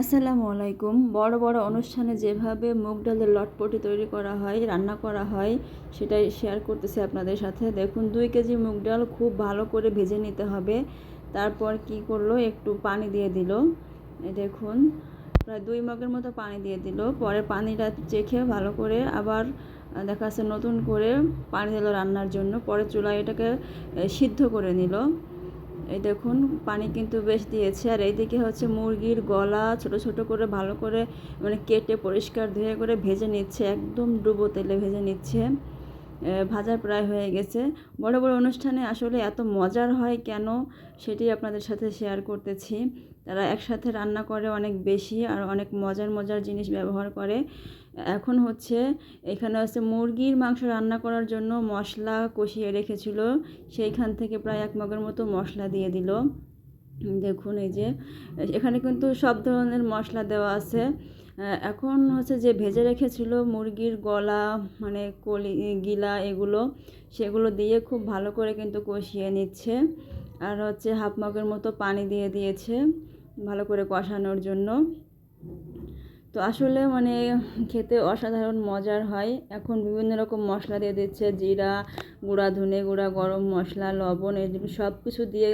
আসসালামু আলাইকুম। বড় বড় অনুষ্ঠানে যেভাবে মুগ ডালের লটপটি তৈরি করা হয়, রান্না করা হয়, সেটাই শেয়ার করতেছি আপনাদের সাথে। দেখুন, দুই কেজি মুগ ডাল খুব ভালো করে ভেজে নিতে হবে। তারপর কি করল? একটু পানি দিয়ে দিল। দেখুন, প্রায় দুই মগের মতো পানি দিয়ে দিল। পরে পানিটা চেখে ভালো করে আবার দেখা যাচ্ছে নতুন করে পানি দিল রান্নার জন্য। পরে চুলায় এটাকে সিদ্ধ করে নিল। এই দেখুন, পানি কিন্তু বেশ দিয়েছে। আর এইদিকে হচ্ছে মুরগির গলা ছোট ছোট করে ভালো করে মানে কেটে পরিষ্কার ধুয়ে করে ভেজে নিচ্ছে, একদম ডুবো তেলে ভেজে নিচ্ছে। ভাজা প্রায় হয়ে গেছে। বড় বড় অনুষ্ঠানে আসলে এত মজার হয় কেন সেটি আপনাদের সাথে শেয়ার করতেছি। তারা একসাথে রান্না করে অনেক বেশি আর অনেক মজার মজার জিনিস ব্যবহার করে। এখন হচ্ছে এখানে হচ্ছে মুরগির মাংস রান্না করার জন্য মশলা কষিয়ে রেখেছিল। সেইখান থেকে প্রায় এক মগের মতো মশলা দিয়ে দিল। দেখুন এই যে, এখানে কিন্তু সব ধরনের মশলা দেওয়া আছে। এখন হচ্ছে যে ভেজে রেখেছিল মুরগির গলা মানে কলি, গিলা এগুলো, সেগুলো দিয়ে খুব ভালো করে কিন্তু কষিয়ে নিচ্ছে। আর হচ্ছে হাফ মগের মতো পানি দিয়ে দিয়েছে, ভালো করে কষানোর জন্য। তো আসলে মানে খেতে অসাধারণ মজার হয়। এখন বিভিন্ন রকম মশলা দিয়ে দিচ্ছে, জিরা, গুঁড়া, ধনে গুঁড়া, গরম মশলা, লবণ এগুলো সব কিছু দিয়ে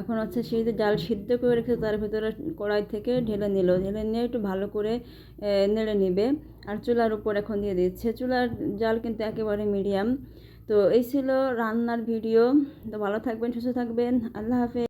এখন হচ্ছে সেই যে ডাল সিদ্ধ করে রেখে তার ভেতরে কড়াই থেকে ঢেলে নিল। ঢেলে নিয়ে একটু ভালো করে নেড়ে নেবে। আর চুলার উপর এখন দিয়ে দিচ্ছে। চুলার জাল কিন্তু একেবারে মিডিয়াম। তো এই ছিল রান্নার ভিডিও। তো ভালো থাকবেন, সুস্থ থাকবেন। আল্লাহ হাফেজ।